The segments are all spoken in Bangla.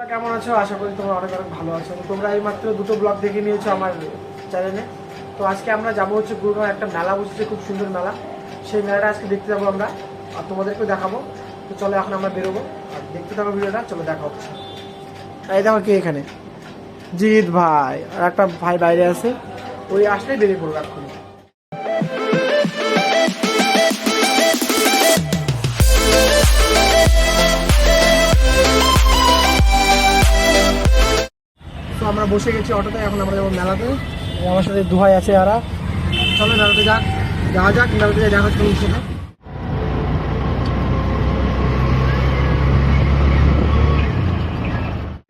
তোমরা কেমন আছো? আশা করি তোমরা অনেক অনেক ভালো আছো। তোমরা এই মাত্র দুটো ব্লগ দেখে নিয়েছো আমার চ্যানেলে তো আজকে আমরা যাব হচ্ছে পুরোনো একটা মেলা বসেছে, খুব সুন্দর মেলা। সেই মেলাটা আজকে দেখতে যাব আমরা, আর তোমাদেরকেও দেখাবো। তো চলো এখন আমরা বেরোবো। আর দেখতে থাকো ভিডিওটা, চলো দেখা হচ্ছে। এই দেখো কে এখানে? জিৎ ভাই। আর একটা ভাই বাইরে আছে। ওই আসলেই বেরিয়ে পড়ব এক্ষুনি। আমরা বসে গেছি অটোতে, এখন আমরা যাব মেলাতে। আমার সাথে দুহাই আছে আরা চলো মেলাতে যাক, যাওয়া যাক, মেলাতে যাই দেখা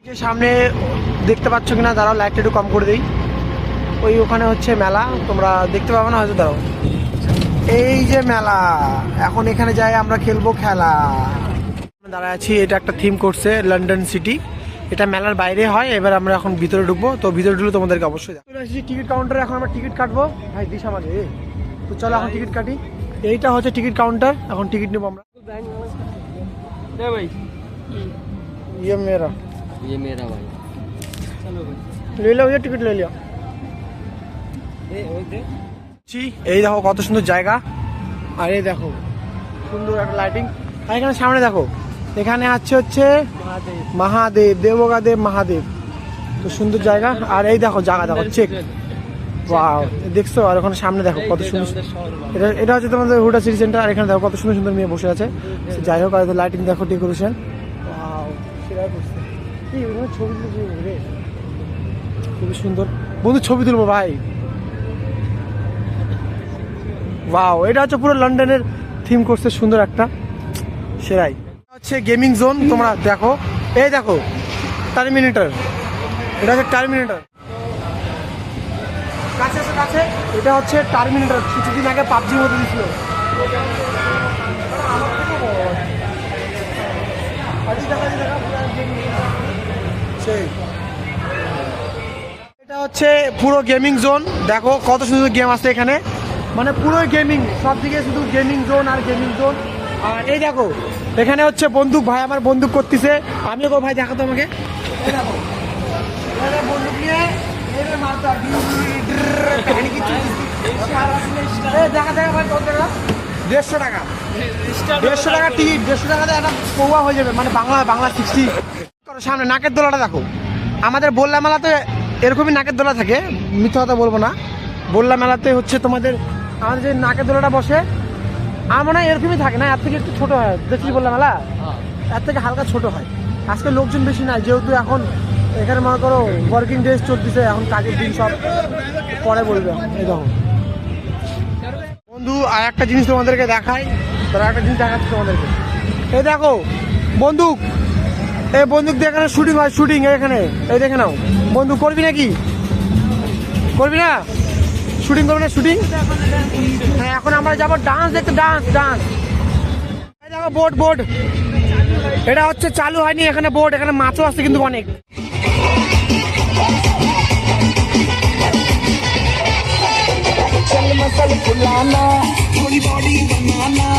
তোমার সামনে দেখতে পাচ্ছ কিনা, দাঁড়াও লাইটটা একটু কম করে দিই। ওই ওখানে হচ্ছে মেলা, তোমরা দেখতে পাবে না, হয়তো দাঁড়াও। এই যে মেলা, এখন এখানে যাই আমরা খেলব খেলা। দাঁড়ায় আছি, এটা একটা থিম করছে লন্ডন সিটি এটা মেলার বাইরে হয় এবার আমরা এখন ভিতরে ঢুকবো তো ভিতরে ঢুকলে তোমাদেরকে অবশ্যই দেখাবো। চলে এসেছি টিকিট কাউন্টারে এখন আমরা টিকিট কাটবো ভাই দিস আমাকে তো চলো এখন টিকিট কাটি এইটা হচ্ছে টিকিট কাউন্টার এখন টিকিট নেবো আমরা ये मेरा ये मेरा भाई ले लो ये टिकट ले लिया ছি, এই দেখো কত সুন্দর জায়গা আর এই দেখো সুন্দর একটা লাইটিং আর এখানে সামনে দেখো এখানে আছে হচ্ছে মহাদেব দেবগাদেব মহাদেব। তো সুন্দর জায়গা। আর এই দেখো জায়গা দেখো চেক দেখছ? আর ওখানে সামনে দেখো কত সুন্দর এটা এটা হচ্ছে তোমাদের হুডা সিটি সেন্টার। আর এখানে দেখো কত সুন্দর সুন্দর মেয়ে বসে আছে। যাই হোক আর লাইটিং দেখো ডেকোরেশন ছবি খুবই সুন্দর। বন্ধু ছবি তুলবো ভাই। ওয়াও এটা হচ্ছে পুরো লন্ডনের থিম করছে সুন্দর একটা। সেরাই। হচ্ছে গেমিং জোন, তোমরা দেখো। এই দেখো, টার্মিনেটর। এটা হচ্ছে টার্মিনেটর। কাছে কাছে। এটা হচ্ছে টার্মিনেটর। কিছুদিন আগে পাবজির মধ্যে দিছিল এটা হচ্ছে পুরো গেমিং জোন। দেখো কত সুন্দর গেম আছে এখানে। মানে পুরোই গেমিং সব দিকে শুধু গেমিং জোন আর গেমিং জোন। আর এই দেখো, এখানে হচ্ছে বন্দুক, ভাই আমার বন্দুক করতেছে। আমিও গো ভাই দেখো তো আমাকে এই দেখো এখানে বন্দুক নিয়ে দেড়শো টাকা। দেড়শো টাকা টিকিট, দেড়শো টাকাতে একটা পৌয়া হয়ে যাবে মানে বাংলা বাংলা সিক্সটি সামনে নাকের দোলাটা দেখো। আমাদের বললা মেলাতে এরকমই নাকের দোলা থাকে, মিথ্যা কথা বলব না। বললা মেলাতে হচ্ছে তোমাদের, আমাদের যে নাকের দোলাটা বসে আমার এরকমই থাকে না, এর থেকে একটু ছোট হয় দেখলি বললাম মেলা। এর থেকে হালকা ছোট হয়। আজকে লোকজন বেশি নাই, যেহেতু এখন এখানে মনে করো ওয়ার্কিং ডেজ চলতেছে, এখন কাজের দিন সব পরে বলবে। দেখো। বন্ধু, আর একটা জিনিস তোমাদেরকে দেখাই, তারা একটা জিনিস দেখাচ্ছি তোমাদেরকে। এই দেখো, বন্দুক। এই বন্দুক দিয়ে এখানে শুটিং হয় শুটিং এখানে। এই দেখে নাও। বন্দুক, করবি নাকি? করবি না? শুটিং করবি না শুটিং হ্যাঁ এখন আমরা যাবো ডান্স দেখতে ডান্স ডান্স এই দেখো বোট বোট এটা হচ্ছে চালু হয়নি এখানে বোট এখানে মাছও আছে কিন্তু অনেক चल मसल फुलाना थोड़ी बॉडी बनाना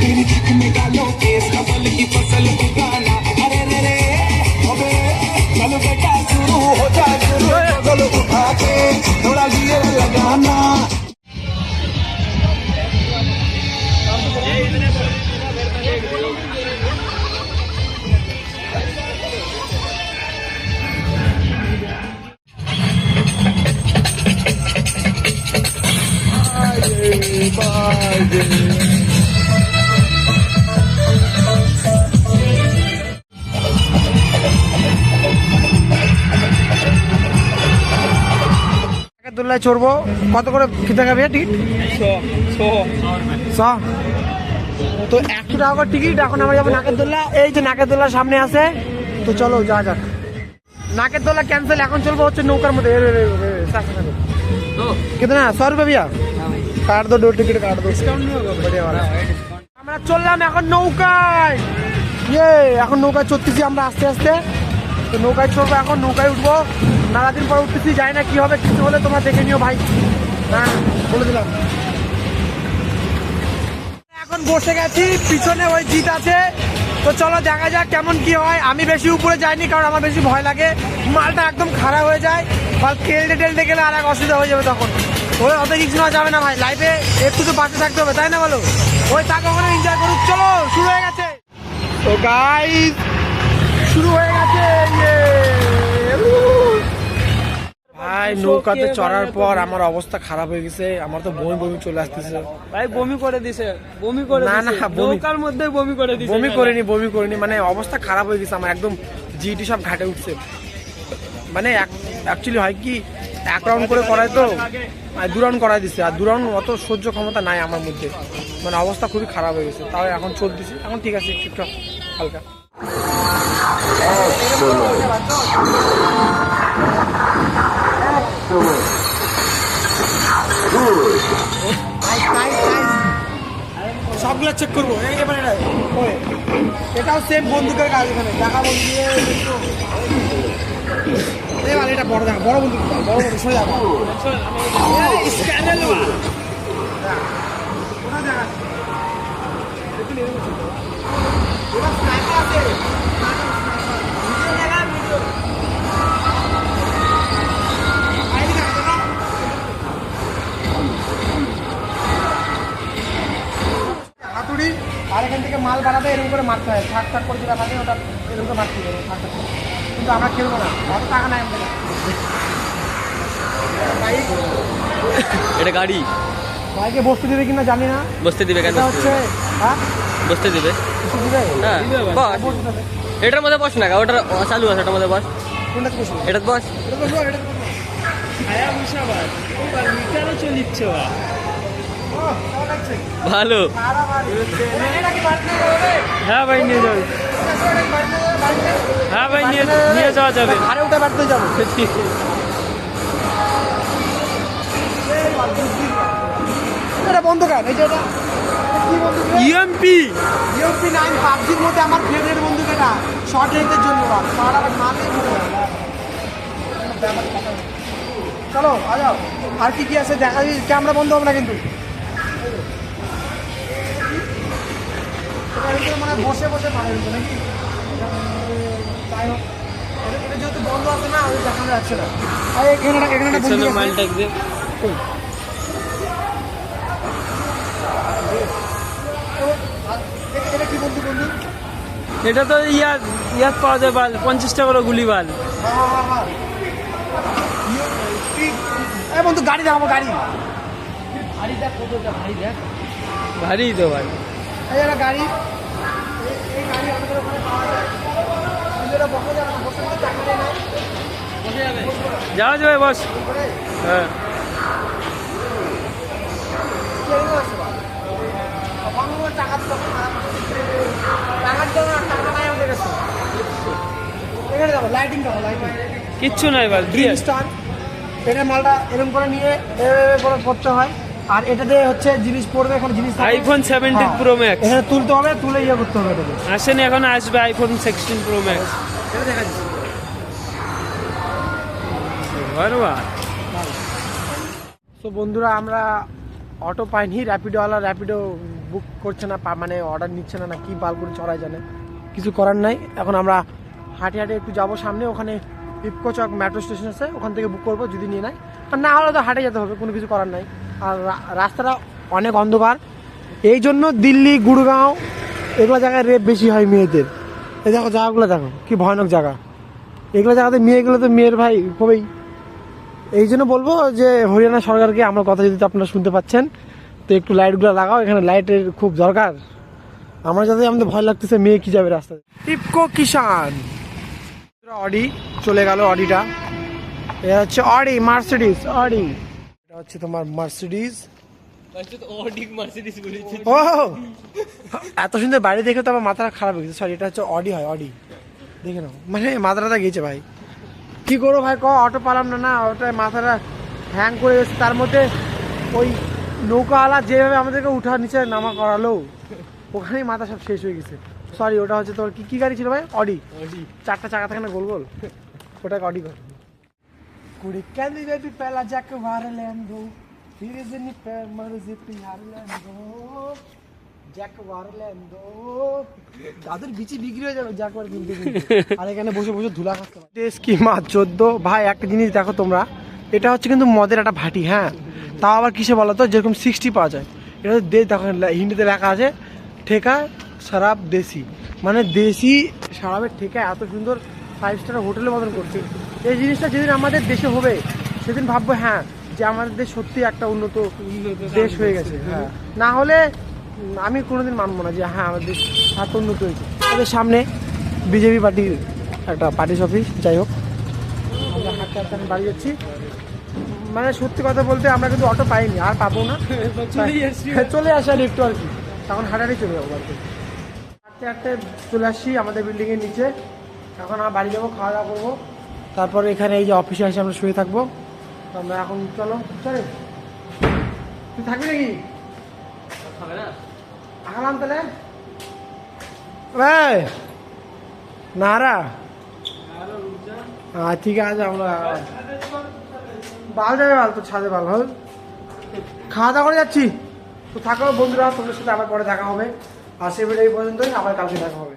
तेरी चिक में डालो केस कमल की फसल उगाना अरे रे रे अबे चल बेटा शुरू हो जा शुरू बगल उठा के அழகிய அழகானா পাল্লায় চড়বো। কত করে খেতে টাকা ভাইয়া টিকিট তো একশো টাকা করে টিকিট এখন আমরা যাব নাকেরদোল্লা। এই যে নাকেরদোল্লা সামনে আছে। তো চলো যা যাক। নাকের দোলা ক্যান্সেল এখন চলবো হচ্ছে নৌকার মধ্যে। কিন্তু না রুপে ভাবিয়া কাট দো ডোর টিকিট কাট দো আমরা চললাম এখন নৌকায়। ইয়ে এখন নৌকায় চড়তেছি আমরা আস্তে আস্তে। তো নৌকায় চড়বো এখন নৌকায় উঠবো। মেলা দিন পর উঠতেছি যাই না কি হবে, কিছু হলে তোমরা দেখে নিও ভাই। হ্যাঁ বলে দিলাম। এখন বসে গেছি, পিছনে ওই জিত আছে। তো চলো দেখা যাক কেমন কি হয়। আমি বেশি উপরে যাইনি, কারণ আমার বেশি ভয় লাগে। মালটা একদম খারাপ হয়ে যায়। বা কেলটে টেলটে গেলে আর এক অসুবিধা হয়ে যাবে তখন। ওই অত রিক্স নেওয়া যাবে না ভাই। লাইফে একটু তো পাশে থাকতে হবে, তাই না বলো? ওই তাকে ওখানে এনজয় করুক। চলো, শুরু হয়ে গেছে। তো গাইস শুরু হয়ে গেছে ভাই নৌকাতে চড়ার পর আমার অবস্থা খারাপ হয়ে গেছে আমার তো বমি বমি চলে আসতেছে। ভাই বমি করে দিছে বমি করে না, না, নৌকার মধ্যে বমি করে দিছে বমি করিনি বমি করিনি মানে অবস্থা খারাপ হয়ে গেছে আমার একদম জিটি সব ঘাটে উঠছে। মানে অ্যাকচুয়ালি হয় কি এক রাউন্ড করে করায় তো আর দু রাউন্ড করাই দিচ্ছে আর দু রাউন্ড অত সহ্য ক্ষমতা নাই আমার মধ্যে। মানে অবস্থা খুবই খারাপ হয়ে গেছে তাও এখন চলতেছি এখন ঠিক আছে একটু একটু হালকা সবগুলো চেক করব। এবার এটা এটাও সেম বন্দুকের কাজ এখানে। দেখা বন্ধু এবার এটা বড় দেখা, বড় বন্দুক বড় বন্দুক সোজা হাতুড়ি বাড়াবে এরকম করে মারতে হয়। থাক থাক করে যেটা থাকে ওটা এরকম করে মারতে হবে। থাক থাক। কিন্তু আমরা খেলব না। অত টাকা নাই আমাদের এটা গাড়ি? বাইকে বসতে দেবে কিনা জানি না। বসতে দিবে কেন হচ্ছে হ্যাঁ? বসতে দিবে? হ্যাঁ বস। এটার মধ্যে বস না গা ওটার চালু আছে ওটার মধ্যে বস। কোনটা বসবো এটা বস। এটা বসবো আয়া মুসাবাদ। ওবার মিটারও চলিচ্ছে ও? ভালো? হ্যাঁ ভাই নিয়ে যাবে? হ্যাঁ ভাই নিয়ে নিয়ে যাওয়া যাবে। বাড়িতে যাব। এটা বন্ধ কেন এই যে এটা। এটা ইএমপি ইউপি নাইন পাবজির মধ্যে আমার ফেভারিট বন্ধু এটা শর্ট রেঞ্জের জন্য। চলো আর কি কি আছে দেখা যাবে ক্যামেরা বন্ধ হবে না কিন্তু। মানে বসে বসে মারে কিন্তু নাকি? যাই হোক এটা যেহেতু বন্ধ আছে না দেখানো যাচ্ছে না। আর এখানে একটা- এখানে একটা বন্ধু আছে। মাইল টাক দে এটা- এটা কি বন্ধু বন্ধু? এটা তো ইয়া ইয়াত পাওয়া যায় বাল পঞ্চাশ টাকা করে গুলি বাল। হ্যাঁ, হ্যাঁ, হ্যাঁ। বন্ধু গাড়ি দেখাবো গাড়ি। ভারী তো ভাই গাড়ি এই- গাড়ি আমাদের ওখানে পাওয়া যায়। বসা যাবে বসে বসে যাওয়া যাবে বস। হ্যাঁ। টাকা লাইটিং কিচ্ছু নাই? স্টার এটা মালটা এরকম করে নিয়ে করে করতে হয়। আর এটাতে হচ্ছে জিনিস পড়বে এখন জিনিস আইফোন 17 হ্যাঁ। Pro Max। এখানে তুলতে হবে তুলে ইয়ে করতে হবে এটাকে আসেনি এখন আসবে আইফোন সিক্সটিন প্রো ম্যাক্স এটা দেখা যাচ্ছে ধন্যবাদ তো বন্ধুরা আমরা অটো পাইনি র্যাপিডোওয়ালা র্যাপিডো বুক করছে না মানে অর্ডার নিচ্ছে না না কি বাল করে চড়াই জানে। কিছু করার নাই। এখন আমরা হাঁটে হাঁটে একটু যাব সামনে ওখানে ইফকো চক মেট্রো স্টেশন আছে ওখান থেকে বুক করব যদি নিয়ে নেয় আর না হলে তো হাঁটে যেতে হবে কোনো কিছু করার নাই। আর রাস্তাটা অনেক অন্ধকার। এই জন্য দিল্লি গুড়গাঁও এগুলো জায়গায় রেপ বেশি হয় মেয়েদের। এই দেখো জায়গাগুলো দেখো, কি ভয়ানক জায়গা। এগুলো জায়গাতে মেয়েগুলো তো মেয়ের ভাই, খুবই। এই জন্য বলব যে, হরিয়ানা সরকারকে আমার কথা যদি আপনারা শুনতে পাচ্ছেন, তো একটু লাইটগুলো লাগাও, এখানে লাইটের খুব দরকার। আমার যাতে আমাদের ভয় লাগতেছে, মেয়ে কি যাবে রাস্তায়। টিপকো কিষান অডি, চলে গেল অডিটা। এটা হচ্ছে অডি মার্সিডিস অডি। এটা হচ্ছে তোমার মার্সিডিস ও! এত সুন্দর বাড়ি দেখে তো আমার মাথাটা খারাপ হয়ে গেছে। সরি এটা হচ্ছে অডি হয় অডি দেখে নাও। মানে মাথাটা গেছে ভাই। কি করব ভাই ক অটো পালাম না না ওটায় মাথাটা হ্যাং করে গেছে। তার মধ্যে ওই নৌকাওয়ালা যেভাবে আমাদেরকে উঠা নিচে নামা করালো ওখানেই মাথা সব শেষ হয়ে গেছে। সরি ওটা হচ্ছে তোর কি কি গাড়ি ছিল ভাই? অডি চারটা চাকা থাকে না গোল গোল? ওটাকে অডি কর কুড়ি ক্যান্দি বেবি পেলা যাকে ভারে লেন গো ফিরে জিনি পে মরজি পিয়ার লেন গো জ্যাকওয়ার ল্যান্ডো দাদুর বিচি বিক্রি হয়ে যাবে জ্যাকওয়ার কিনতে কিনতে। আর এখানে বসে বসে ধুলা খাচ্ছে দেশ কি মাছ চোদ্দ? ভাই, একটা জিনিস দেখো তোমরা। এটা হচ্ছে কিন্তু মদের একটা ভাটি হ্যাঁ? তাও আবার কিসে বলো তো? যেরকম সিক্সটি পাওয়া যায়। এটা দে- দেখো হিন্দিতে লেখা আছে, ঠেকা সারাপ দেশি। মানে দেশি সারাপের ঠেকা এত সুন্দর ফাইভ স্টার হোটেলের মতন করছে। এই জিনিসটা যেদিন আমাদের দেশে হবে সেদিন ভাববো হ্যাঁ যে আমাদের দেশ সত্যি একটা উন্নত দেশ হয়ে গেছে হ্যাঁ। না হলে আমি কোনোদিন মানবো না যে হ্যাঁ আমাদের দেশ এত উন্নত হয়েছে। আমাদের সামনে বিজেপি পার্টির একটা পার্টি অফিস যাই হোক। আমরা হাঁটতে হাঁটতে এখন বাড়ি যাচ্ছি। মানে সত্যি কথা বলতে আমরা কিন্তু অটো পাইনি আর পাবো না। হ্যাঁ, চলে আসার একটু আর কি। তখন হাঁটাহাঁটি চলে যাব বাড়িতে। হাঁটতে হাঁটতে চলে আসছি আমাদের বিল্ডিংয়ের নিচে। এখন আমরা বাড়ি যাব খাওয়া দাওয়া করব। তারপরে এখানে এই যে অফিসে এসে আমরা শুয়ে থাকব। তো আমরা এখন চলো চলে। তুই থাকবি নাকি? আগালাম তাহলে। নারা। হ্যাঁ ঠিক আছে আমরা বাল যাবে বাল তো ছাদে বাল হল। খাওয়া দাওয়া করে যাচ্ছি। তো থাকো বন্ধুরা তোমাদের সাথে আবার পরে দেখা হবে। আর সে ভিডিও এই পর্যন্তই আবার কালকে দেখা হবে।